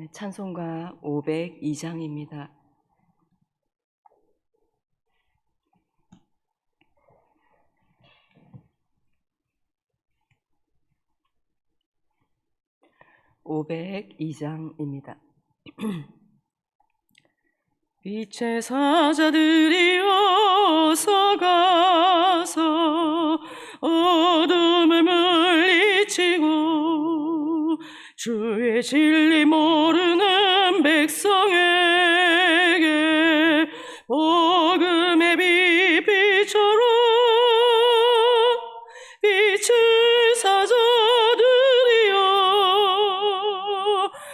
네, 찬송가 502장입니다. (502장입니다) 빛의 사자들이 어서 가서 어둠을 물리치고 주의 진리 모르는 백성에게 복음의 빛비처럼 빛을 사자들이여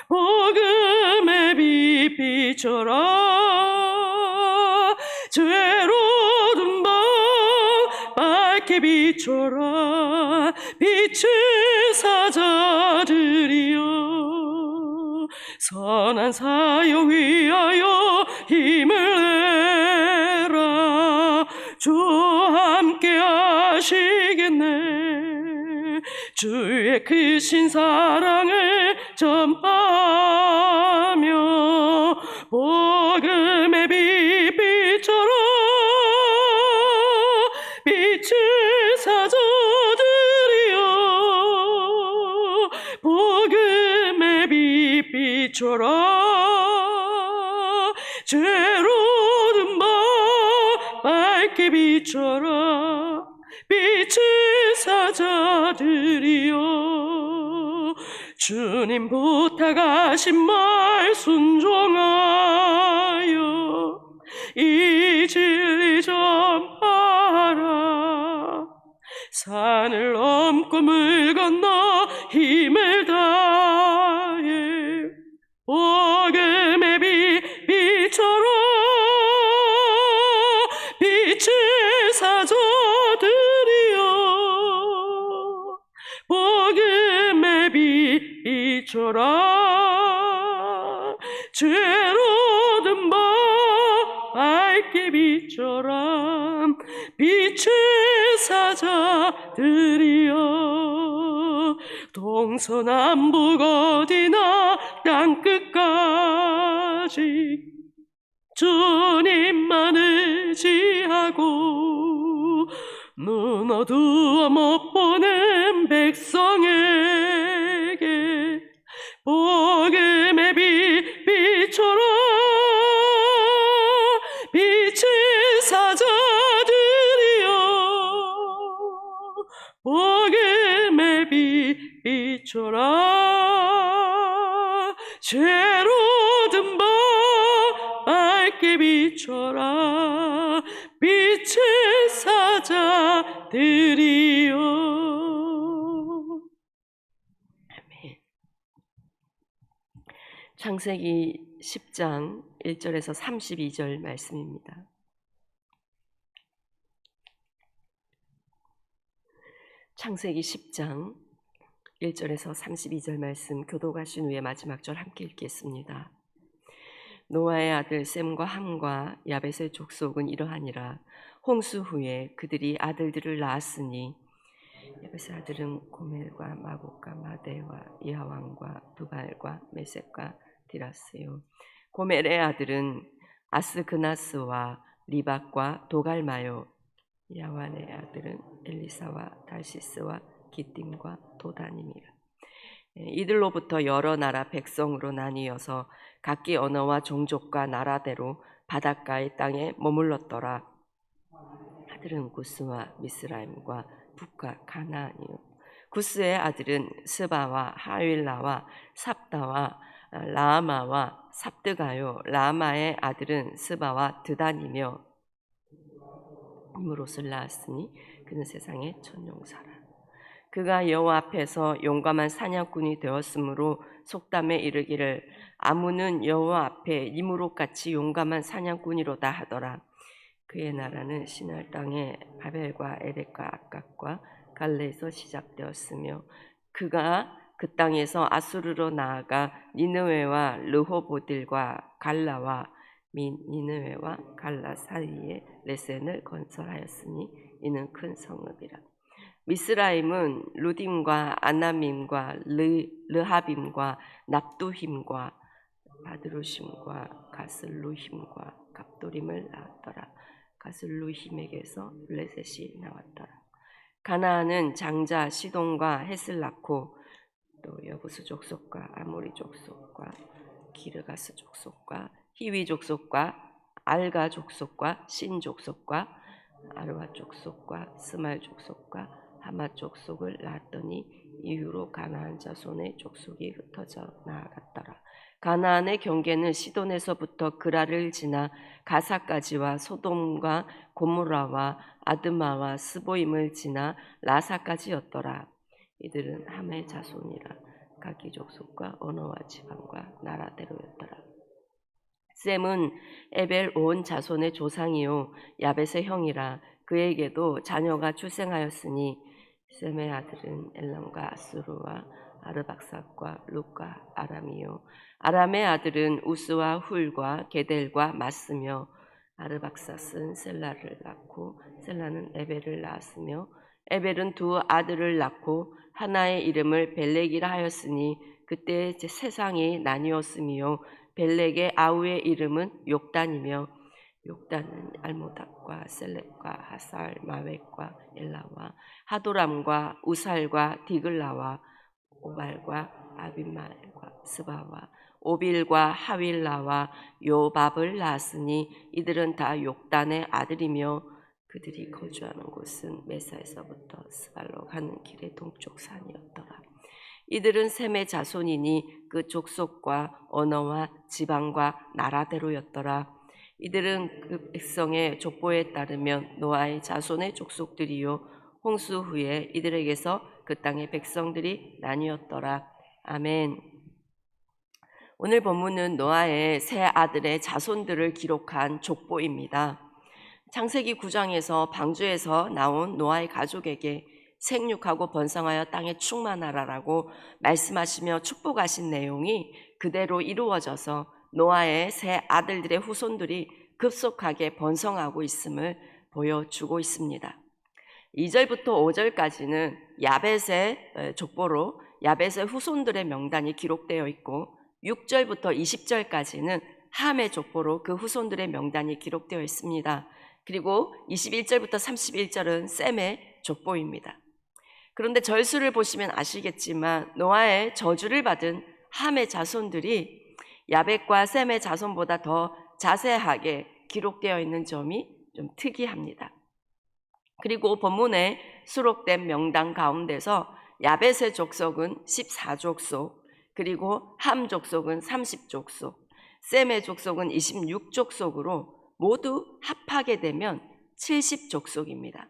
복음의 빛비처럼 죄로운 밤 밝게 비춰라 빛을 사자 주의 크신 사랑을 전하며 복음의 빛비처럼 빛을 사자들이여 복음의 빛비처럼 죄로운 밤 밝게 비춰라 빛을 사자들이여 주님 부탁하신 말 순종하여 이 진리 전하라. 산을 넘고 물 건너 비춰라 빛을 사자들이여. 동서남북 어디나 땅끝까지 주님만 의지하고 눈 어두워 못 보는 백성에게 복음의 빛 빛처럼 비춰라 죄로든 밤 밝게 비춰라 빛을 사자들이여. 창세기 10장 1절에서 32절 말씀입니다. 창세기 10장 1절에서 32절 말씀 교도가신 후에 마지막 절 함께 읽겠습니다. 노아의 아들 셈과 함과 야벳의 족속은 이러하니라. 홍수 후에 그들이 아들들을 낳았으니 야벳의 아들은 고멜과 마곡과 마데와 야왕과 두발과 메섹과 디라스요. 고멜의 아들은 아스그나스와 리박과 도갈마요. 야완의 아들은 엘리사와 달시스와 기띔과 도다님이라. 이들로부터 여러 나라 백성으로 나뉘어서 각기 언어와 종족과 나라대로 바닷가의 땅에 머물렀더라. 아들은 구스와 미스라임과 북과 가나안이요. 구스의 아들은 스바와 하윌라와 삽다와 라마와 삽드가요. 라마의 아들은 스바와 드단이며 이므롯을 낳았으니 그는 세상의 천용사라. 그가 여호와 앞에서 용감한 사냥꾼이 되었으므로 속담에 이르기를 아무는 여호와 앞에 이므롯 같이 용감한 사냥꾼이로다 하더라. 그의 나라는 신할 땅의 바벨과 에렉과 아깝과 갈레에서 시작되었으며 그가 그 땅에서 아수르로 나아가 니느웨와 르호보딜과 갈라와 민 니느웨와 갈라 사이에 레센을 건설하였으니 이는 큰 성읍이라. 미스라임은 루딤과 아나밈과 르, 르하빔과 납두힘과 바드루심과 가슬루힘과 갑도림을 낳았더라. 가슬루힘에게서 블레셋이 나왔더라. 가나안은 장자 시돈과 헷을 낳고 또 여부스 족속과 아모리 족속과 기르가스 족속과 히위 족속과 알가 족속과 신 족속과 아르와 족속과 스말 족속과 하마 족속을 낳았더니 이후로 가나안 자손의 족속이 흩어져 나아갔더라. 가나안의 경계는 시돈에서부터 그라를 지나 가사까지와 소돔과 고모라와 아드마와 스보임을 지나 라사까지였더라. 이들은 함의 자손이라 각기 족속과 언어와 지방과 나라대로였더라. 셈은 에벨 온 자손의 조상이요 야벳의 형이라 그에게도 자녀가 출생하였으니 셈의 아들은 엘람과 아수르와 아르박삭과 룩과 아람이요. 아람의 아들은 우스와 훌과 게델과 마스며 아르박삭은 셀라를 낳고 셀라는 에벨을 낳았으며 에벨은 두 아들을 낳고 하나의 이름을 벨렉이라 하였으니 그때 제 세상이 나뉘었으며 벨렉의 아우의 이름은 욕단이며 욕단은 알모닥과 셀렙과 하살 마웻과 엘라와 하도람과 우살과 디글라와 오발과 아비말과 스바와 오빌과 하윌라와 요밥을 낳았으니 이들은 다 욕단의 아들이며 그들이 거주하는 곳은 메사에서부터 스발로 가는 길의 동쪽 산이었더라. 이들은 셈의 자손이니 그 족속과 언어와 지방과 나라대로였더라. 이들은 그 백성의 족보에 따르면 노아의 자손의 족속들이요 홍수 후에 이들에게서 그 땅의 백성들이 나뉘었더라. 아멘. 오늘 본문은 노아의 세 아들의 자손들을 기록한 족보입니다. 창세기 9장에서 방주에서 나온 노아의 가족에게 생육하고 번성하여 땅에 충만하라라고 말씀하시며 축복하신 내용이 그대로 이루어져서 노아의 세 아들들의 후손들이 급속하게 번성하고 있음을 보여주고 있습니다. 2절부터 5절까지는 야벳의 족보로 야벳의 후손들의 명단이 기록되어 있고 6절부터 20절까지는 함의 족보로 그 후손들의 명단이 기록되어 있습니다. 그리고 21절부터 31절은 셈의 족보입니다. 그런데 절수를 보시면 아시겠지만 노아의 저주를 받은 함의 자손들이 야벳과 셈의 자손보다 더 자세하게 기록되어 있는 점이 좀 특이합니다. 그리고 본문에 수록된 명단 가운데서 야벳의 족속은 14족속, 그리고 함 족속은 30족속, 셈의 족속은 26족속으로 모두 합하게 되면 70족속입니다.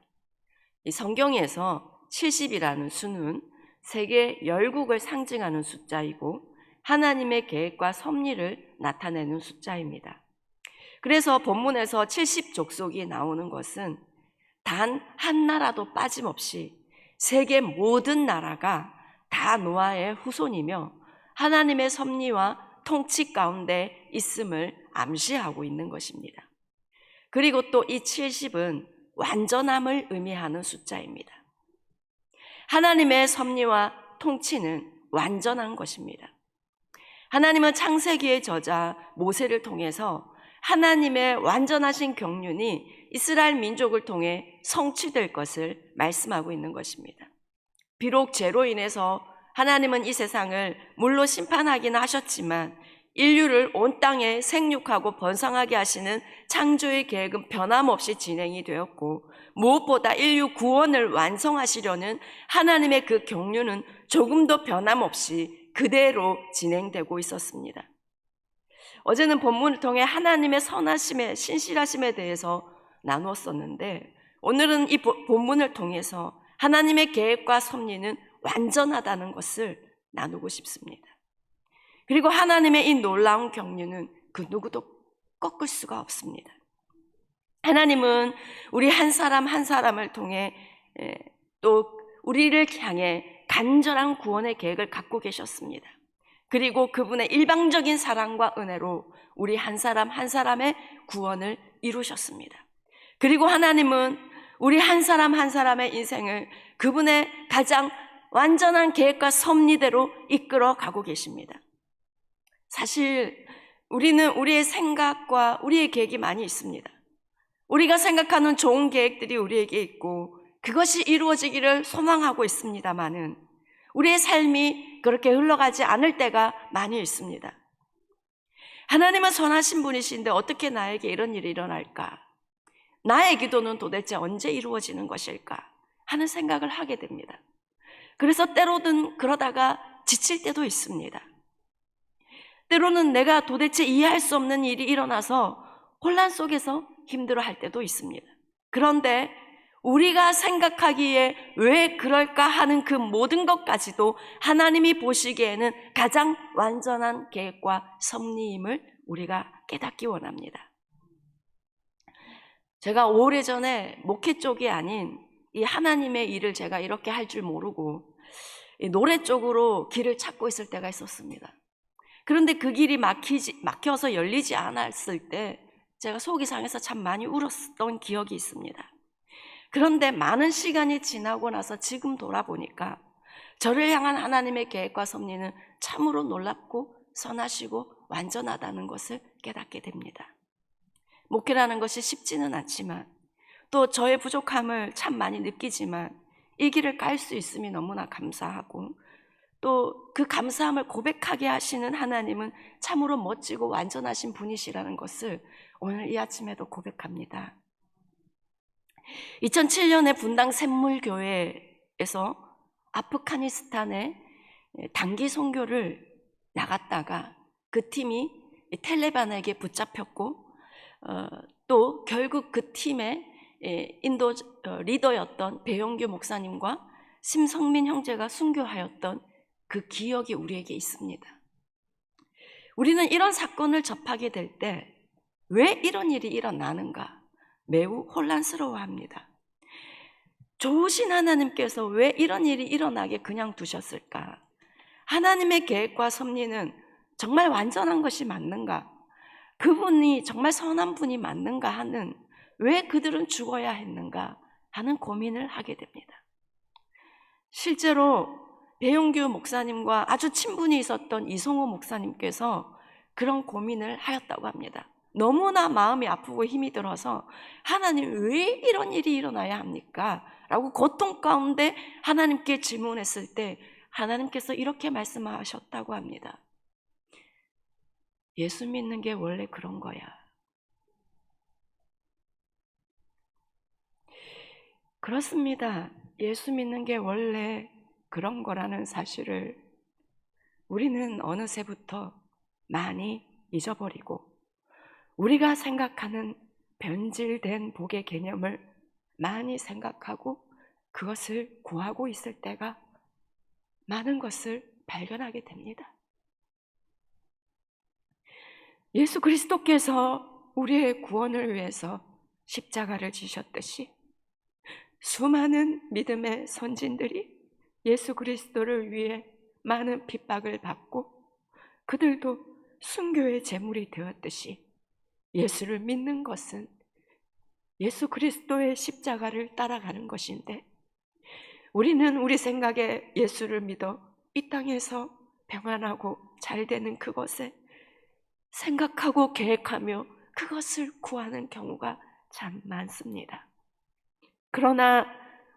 이 성경에서 70이라는 수는 세계 열국을 상징하는 숫자이고 하나님의 계획과 섭리를 나타내는 숫자입니다. 그래서 본문에서 70족속이 나오는 것은 단 한 나라도 빠짐없이 세계 모든 나라가 다 노아의 후손이며 하나님의 섭리와 통치 가운데 있음을 암시하고 있는 것입니다. 그리고 또 이 70은 완전함을 의미하는 숫자입니다. 하나님의 섭리와 통치는 완전한 것입니다. 하나님은 창세기의 저자 모세를 통해서 하나님의 완전하신 경륜이 이스라엘 민족을 통해 성취될 것을 말씀하고 있는 것입니다. 비록 죄로 인해서 하나님은 이 세상을 물로 심판하기는 하셨지만 인류를 온 땅에 생육하고 번성하게 하시는 창조의 계획은 변함없이 진행이 되었고 무엇보다 인류 구원을 완성하시려는 하나님의 그 경륜은 조금도 변함없이 그대로 진행되고 있었습니다. 어제는 본문을 통해 하나님의 선하심에 신실하심에 대해서 나누었었는데 오늘은 이 본문을 통해서 하나님의 계획과 섭리는 완전하다는 것을 나누고 싶습니다. 그리고 하나님의 이 놀라운 경륜은 그 누구도 꺾을 수가 없습니다. 하나님은 우리 한 사람 한 사람을 통해 또 우리를 향해 간절한 구원의 계획을 갖고 계셨습니다. 그리고 그분의 일방적인 사랑과 은혜로 우리 한 사람 한 사람의 구원을 이루셨습니다. 그리고 하나님은 우리 한 사람 한 사람의 인생을 그분의 가장 완전한 계획과 섭리대로 이끌어 가고 계십니다. 사실 우리는 우리의 생각과 우리의 계획이 많이 있습니다. 우리가 생각하는 좋은 계획들이 우리에게 있고 그것이 이루어지기를 소망하고 있습니다만은 우리의 삶이 그렇게 흘러가지 않을 때가 많이 있습니다. 하나님은 선하신 분이신데 어떻게 나에게 이런 일이 일어날까? 나의 기도는 도대체 언제 이루어지는 것일까? 하는 생각을 하게 됩니다. 그래서 때로는 그러다가 지칠 때도 있습니다. 때로는 내가 도대체 이해할 수 없는 일이 일어나서 혼란 속에서 힘들어 할 때도 있습니다. 그런데 우리가 생각하기에 왜 그럴까 하는 그 모든 것까지도 하나님이 보시기에는 가장 완전한 계획과 섭리임을 우리가 깨닫기 원합니다. 제가 오래전에 목회 쪽이 아닌 이 하나님의 일을 제가 이렇게 할 줄 모르고 이 노래 쪽으로 길을 찾고 있을 때가 있었습니다. 그런데 그 길이 막히지, 막혀서 열리지 않았을 때 제가 속이 상해서 참 많이 울었던 기억이 있습니다. 그런데 많은 시간이 지나고 나서 지금 돌아보니까 저를 향한 하나님의 계획과 섭리는 참으로 놀랍고 선하시고 완전하다는 것을 깨닫게 됩니다. 목회라는 것이 쉽지는 않지만 또 저의 부족함을 참 많이 느끼지만 이 길을 깔 수 있음이 너무나 감사하고 또 그 감사함을 고백하게 하시는 하나님은 참으로 멋지고 완전하신 분이시라는 것을 오늘 이 아침에도 고백합니다. 2007년에 분당 샘물교회에서 아프가니스탄에 단기 선교를 나갔다가 그 팀이 텔레반에게 붙잡혔고 어, 또 결국 그 팀의 인도 어, 리더였던 배용규 목사님과 심성민 형제가 순교하였던 그 기억이 우리에게 있습니다. 우리는 이런 사건을 접하게 될 때 왜 이런 일이 일어나는가 매우 혼란스러워합니다. 좋으신 하나님께서 왜 이런 일이 일어나게 그냥 두셨을까? 하나님의 계획과 섭리는 정말 완전한 것이 맞는가? 그분이 정말 선한 분이 맞는가 하는 왜 그들은 죽어야 했는가 하는 고민을 하게 됩니다. 실제로 배용규 목사님과 아주 친분이 있었던 이성호 목사님께서 그런 고민을 하였다고 합니다. 너무나 마음이 아프고 힘이 들어서 하나님 왜 이런 일이 일어나야 합니까? 라고 고통 가운데 하나님께 질문했을 때 하나님께서 이렇게 말씀하셨다고 합니다. 예수 믿는 게 원래 그런 거야. 그렇습니다. 예수 믿는 게 원래 그런 거라는 사실을 우리는 어느새부터 많이 잊어버리고 우리가 생각하는 변질된 복의 개념을 많이 생각하고 그것을 구하고 있을 때가 많은 것을 발견하게 됩니다. 예수 그리스도께서 우리의 구원을 위해서 십자가를 지셨듯이 수많은 믿음의 선진들이 예수 그리스도를 위해 많은 핍박을 받고 그들도 순교의 제물이 되었듯이 예수를 믿는 것은 예수 그리스도의 십자가를 따라가는 것인데 우리는 우리 생각에 예수를 믿어 이 땅에서 평안하고 잘 되는 그것에 생각하고 계획하며 그것을 구하는 경우가 참 많습니다. 그러나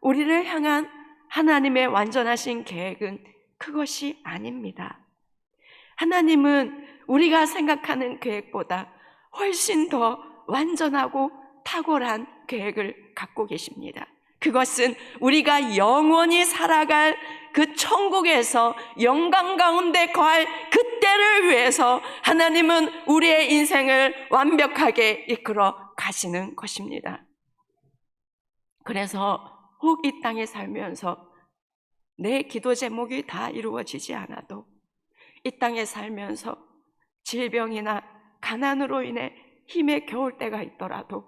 우리를 향한 하나님의 완전하신 계획은 그것이 아닙니다. 하나님은 우리가 생각하는 계획보다 훨씬 더 완전하고 탁월한 계획을 갖고 계십니다. 그것은 우리가 영원히 살아갈 그 천국에서 영광 가운데 거할 그때를 위해서 하나님은 우리의 인생을 완벽하게 이끌어 가시는 것입니다. 그래서 혹 이 땅에 살면서 내 기도 제목이 다 이루어지지 않아도 이 땅에 살면서 질병이나 가난으로 인해 힘에 겨울 때가 있더라도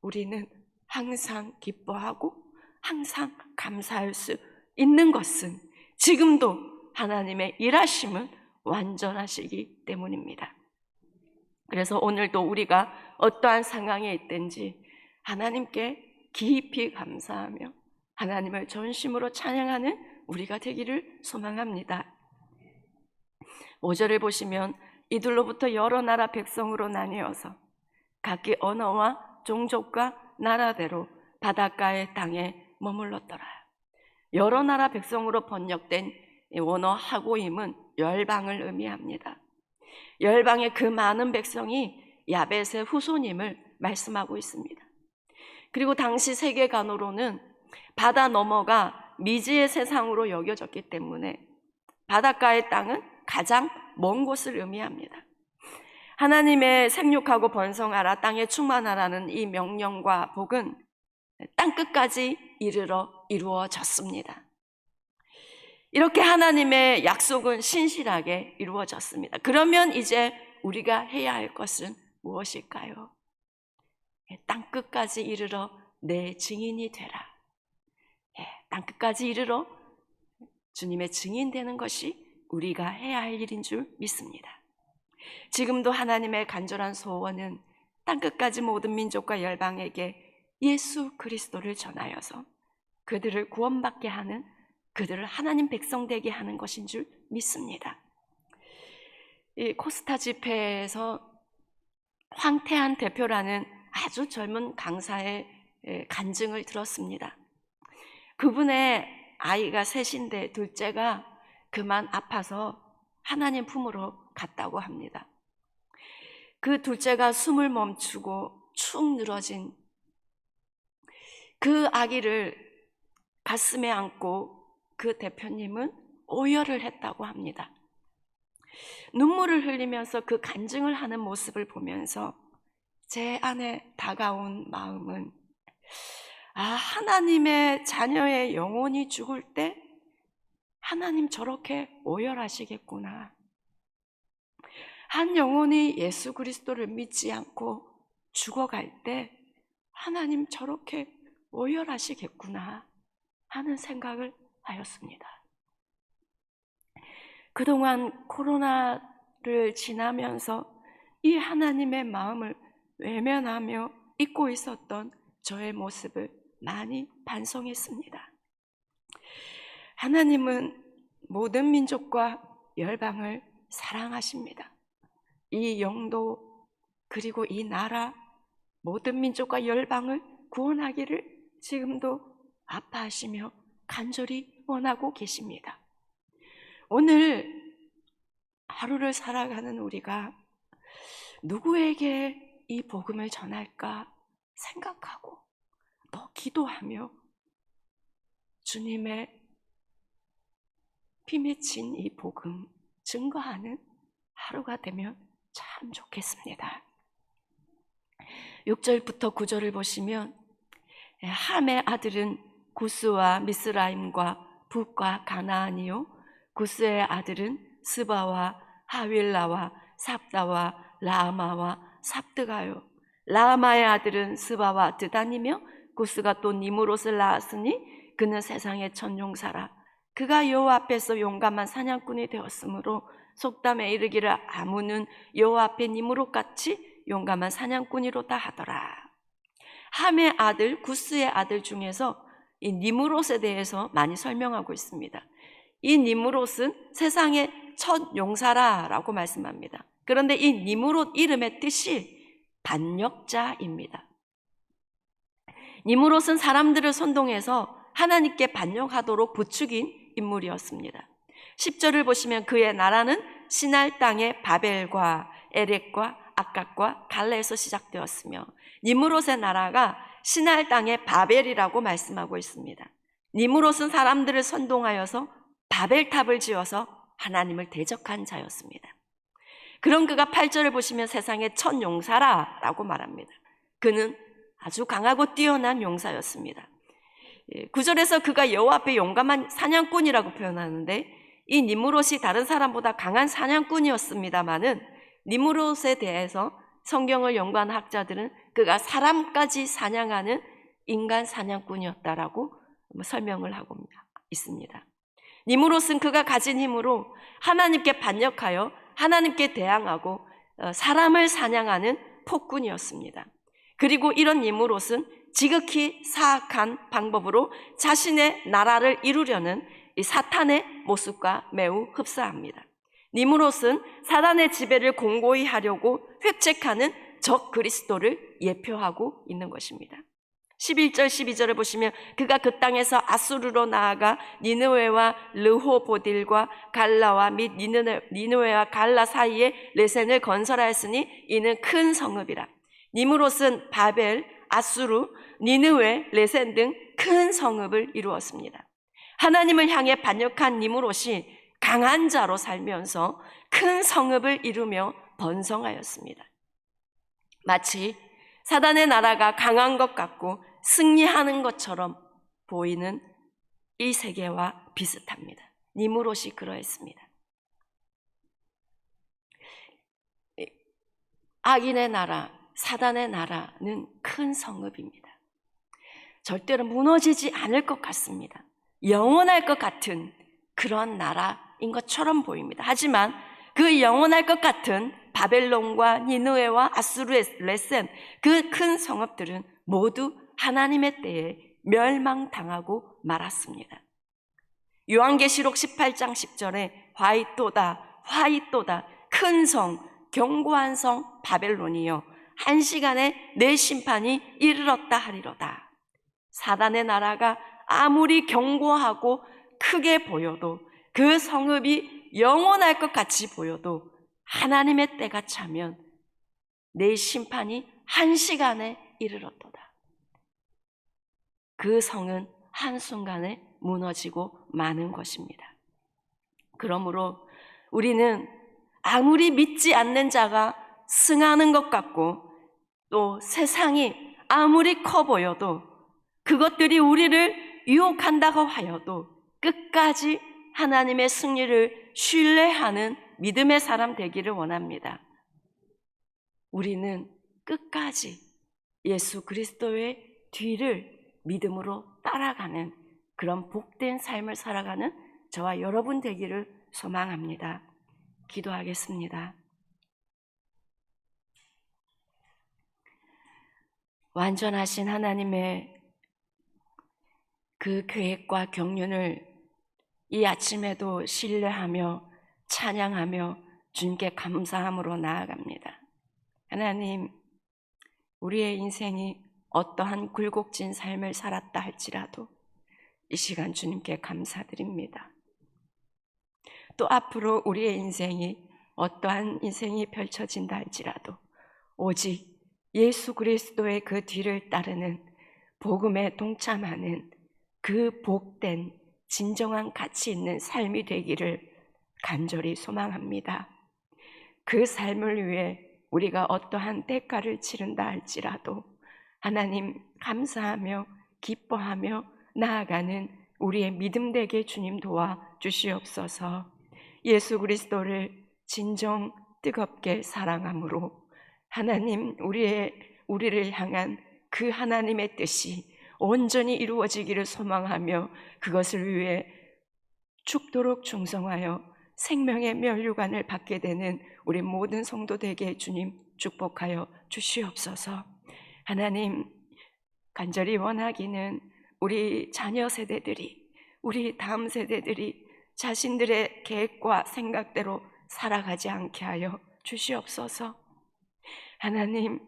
우리는 항상 기뻐하고 항상 감사할 수 있는 것은 지금도 하나님의 일하심은 완전하시기 때문입니다. 그래서 오늘도 우리가 어떠한 상황에 있든지 하나님께 깊이 감사하며 하나님을 전심으로 찬양하는 우리가 되기를 소망합니다. 5절을 보시면 이들로부터 여러 나라 백성으로 나뉘어서 각기 언어와 종족과 나라대로 바닷가의 땅에 머물렀더라. 여러 나라 백성으로 번역된 이 원어 하고임은 열방을 의미합니다. 열방의 그 많은 백성이 야벳의 후손임을 말씀하고 있습니다. 그리고 당시 세계관으로는 바다 너머가 미지의 세상으로 여겨졌기 때문에 바닷가의 땅은 가장 먼 곳을 의미합니다. 하나님의 생육하고 번성하라 땅에 충만하라는 이 명령과 복은 땅 끝까지 이르러 이루어졌습니다. 이렇게 하나님의 약속은 신실하게 이루어졌습니다. 그러면 이제 우리가 해야 할 것은 무엇일까요? 예, 땅 끝까지 이르러 내 증인이 되라. 예, 땅 끝까지 이르러 주님의 증인 되는 것이 우리가 해야 할 일인 줄 믿습니다. 지금도 하나님의 간절한 소원은 땅 끝까지 모든 민족과 열방에게 예수 그리스도를 전하여서 그들을 구원받게 하는 그들을 하나님 백성 되게 하는 것인 줄 믿습니다. 이 코스타 집회에서 황태한 대표라는 아주 젊은 강사의 예, 간증을 들었습니다. 그분의 아이가 셋인데 둘째가 그만 아파서 하나님 품으로 갔다고 합니다. 그 둘째가 숨을 멈추고 축 늘어진 그 아기를 가슴에 안고 그 대표님은 오열을 했다고 합니다. 눈물을 흘리면서 그 간증을 하는 모습을 보면서 제 안에 다가온 마음은 아, 하나님의 자녀의 영혼이 죽을 때 하나님 저렇게 오열하시겠구나. 한 영혼이 예수 그리스도를 믿지 않고 죽어갈 때 하나님 저렇게 오열하시겠구나 하는 생각을 하였습니다. 그동안 코로나를 지나면서 이 하나님의 마음을 외면하며 잊고 있었던 저의 모습을 많이 반성했습니다. 하나님은 모든 민족과 열방을 사랑하십니다. 이 영도 그리고 이 나라 모든 민족과 열방을 구원하기를 지금도 아파하시며 간절히 원하고 계십니다. 오늘 하루를 살아가는 우리가 누구에게 이 복음을 전할까 생각하고 또 기도하며 주님의 피 맺힌 이 복음 증거하는 하루가 되면 참 좋겠습니다. 6절부터 9절을 보시면 함의 아들은 구스와 미스라임과 북과 가나안이요. 구스의 아들은 스바와 하윌라와 삽다와 라마와 삽드가요. 라마의 아들은 스바와 드단이며 구스가 또 니무롯을 낳았으니 그는 세상의 천용사라 그가 여호와 앞에서 용감한 사냥꾼이 되었으므로 속담에 이르기를 아무는 여호와 앞에 니무롯 같이 용감한 사냥꾼이로다 하더라 함의 아들 구스의 아들 중에서 이 니무롯에 대해서 많이 설명하고 있습니다. 이 니무롯은 세상의 첫 용사라라고 말씀합니다. 그런데 이 니무롯 이름의 뜻이 반역자입니다. 니무롯은 사람들을 선동해서 하나님께 반역하도록 부추긴 인물이었습니다. 10절을 보시면 그의 나라는 신할 땅의 바벨과 에렉과 아깝과 갈레에서 시작되었으며 니무롯의 나라가 신할 땅의 바벨이라고 말씀하고 있습니다. 니무롯은 사람들을 선동하여서 바벨탑을 지어서 하나님을 대적한 자였습니다. 그런 그가 8절을 보시면 세상의 첫 용사라라고 말합니다. 그는 아주 강하고 뛰어난 용사였습니다. 9절에서 예, 그가 여호와 앞에 용감한 사냥꾼이라고 표현하는데 이 니무롯이 다른 사람보다 강한 사냥꾼이었습니다마는 니무롯에 대해서 성경을 연구한 학자들은 그가 사람까지 사냥하는 인간 사냥꾼이었다라고 설명을 하고 있습니다. 니무롯은 그가 가진 힘으로 하나님께 반역하여 하나님께 대항하고 어, 사람을 사냥하는 폭군이었습니다. 그리고 이런 니무롯은 지극히 사악한 방법으로 자신의 나라를 이루려는 사탄의 모습과 매우 흡사합니다. 니무롯은 사단의 지배를 공고히 하려고 획책하는 적 그리스도를 예표하고 있는 것입니다. 11절 12절을 보시면 그가 그 땅에서 아수르로 나아가 니느웨와 르호보딜과 갈라와 및 니느웨, 니느웨와 갈라 사이에 레센을 건설하였으니 이는 큰 성읍이라. 니무롯은 바벨, 아수르, 니느웨, 레센 등 큰 성읍을 이루었습니다. 하나님을 향해 반역한 니무롯이 강한 자로 살면서 큰 성읍을 이루며 번성하였습니다. 마치 사단의 나라가 강한 것 같고 승리하는 것처럼 보이는 이 세계와 비슷합니다. 니무롯이 그러했습니다. 악인의 나라, 사단의 나라는 큰 성읍입니다. 절대로 무너지지 않을 것 같습니다. 영원할 것 같은 그런 나라인 것처럼 보입니다. 하지만 그 영원할 것 같은 바벨론과 니누에와 아수르의 레센 그 큰 성읍들은 모두 하나님의 때에 멸망당하고 말았습니다. 요한계시록 18장 10절에 화이또다 화이또다 큰성 견고한 성 바벨론이여 한 시간에 내 심판이 이르렀다 하리로다. 사단의 나라가 아무리 견고하고 크게 보여도 그 성읍이 영원할 것 같이 보여도 하나님의 때가 차면 내 심판이 한 시간에 이르렀도다. 그 성은 한순간에 무너지고 마는 것입니다. 그러므로 우리는 아무리 믿지 않는 자가 승하는 것 같고 또 세상이 아무리 커 보여도 그것들이 우리를 유혹한다고 하여도 끝까지 하나님의 승리를 신뢰하는 믿음의 사람 되기를 원합니다. 우리는 끝까지 예수 그리스도의 뒤를 믿음으로 따라가는 그런 복된 삶을 살아가는 저와 여러분 되기를 소망합니다. 기도하겠습니다. 완전하신 하나님의 그 계획과 경륜을 이 아침에도 신뢰하며 찬양하며 주님께 감사함으로 나아갑니다. 하나님, 우리의 인생이 어떠한 굴곡진 삶을 살았다 할지라도 이 시간 주님께 감사드립니다. 또 앞으로 우리의 인생이 어떠한 인생이 펼쳐진다 할지라도 오직 예수 그리스도의 그 뒤를 따르는 복음에 동참하는 그 복된 진정한 가치 있는 삶이 되기를 간절히 소망합니다. 그 삶을 위해 우리가 어떠한 대가를 치른다 할지라도 하나님 감사하며 기뻐하며 나아가는 우리의 믿음 되게 주님 도와 주시옵소서. 예수 그리스도를 진정 뜨겁게 사랑함으로 하나님 우리의 우리를 향한 그 하나님의 뜻이 온전히 이루어지기를 소망하며 그것을 위해 죽도록 충성하여 생명의 면류관을 받게 되는 우리 모든 성도 되게 주님 축복하여 주시옵소서. 하나님 간절히 원하기는 우리 자녀 세대들이 우리 다음 세대들이 자신들의 계획과 생각대로 살아가지 않게 하여 주시옵소서. 하나님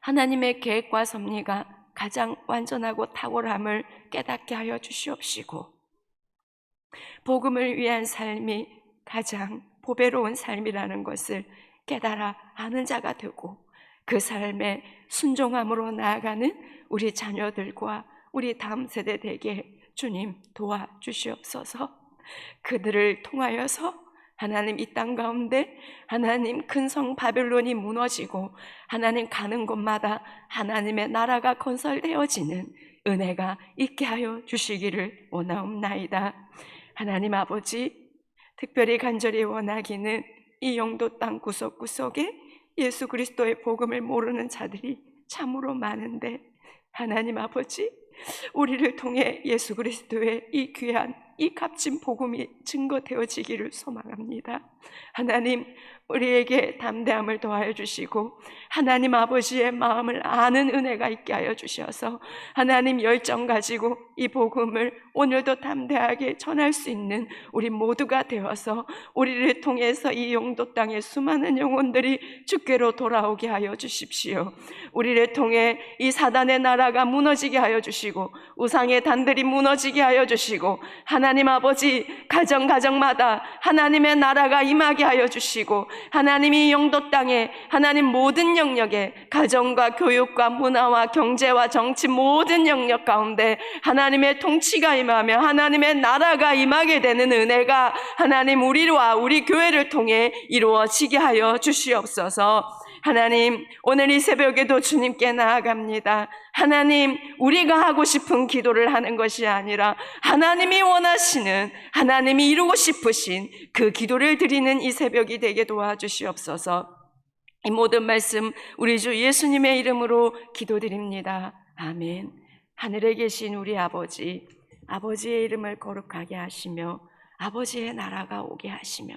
하나님의 계획과 섭리가 가장 완전하고 탁월함을 깨닫게 하여 주시옵시고 복음을 위한 삶이 가장 보배로운 삶이라는 것을 깨달아 아는 자가 되고 그 삶에 순종함으로 나아가는 우리 자녀들과 우리 다음 세대 되게 주님 도와주시옵소서. 그들을 통하여서 하나님 이 땅 가운데 하나님 큰 성 바벨론이 무너지고 하나님 가는 곳마다 하나님의 나라가 건설되어지는 은혜가 있게 하여 주시기를 원하옵나이다. 하나님 아버지 특별히 간절히 원하기는 이 영도 땅 구석구석에 예수 그리스도의 복음을 모르는 자들이 참으로 많은데 하나님 아버지 우리를 통해 예수 그리스도의 이 귀한 이 값진 복음이 증거되어지기를 소망합니다. 하나님, 우리에게 담대함을 더하여 주시고 하나님 아버지의 마음을 아는 은혜가 있게 하여 주셔서 하나님 열정 가지고 이 복음을 오늘도 담대하게 전할 수 있는 우리 모두가 되어서 우리를 통해서 이 용도 땅에 수많은 영혼들이 주께로 돌아오게 하여 주십시오. 우리를 통해 이 사단의 나라가 무너지게 하여 주시고 우상의 단들이 무너지게 하여 주시고 하나님 아버지 가정 가정마다 하나님의 나라가 임하게 하여 주시고 하나님이 영도 땅에 하나님 모든 영역에 가정과 교육과 문화와 경제와 정치 모든 영역 가운데 하나님의 통치가 임하며 하나님의 나라가 임하게 되는 은혜가 하나님 우리와 우리 교회를 통해 이루어지게 하여 주시옵소서. 하나님, 오늘 이 새벽에도 주님께 나아갑니다. 하나님, 우리가 하고 싶은 기도를 하는 것이 아니라 하나님이 원하시는, 하나님이 이루고 싶으신 그 기도를 드리는 이 새벽이 되게 도와주시옵소서. 이 모든 말씀 우리 주 예수님의 이름으로 기도드립니다. 아멘. 하늘에 계신 우리 아버지, 아버지의 이름을 거룩하게 하시며 아버지의 나라가 오게 하시며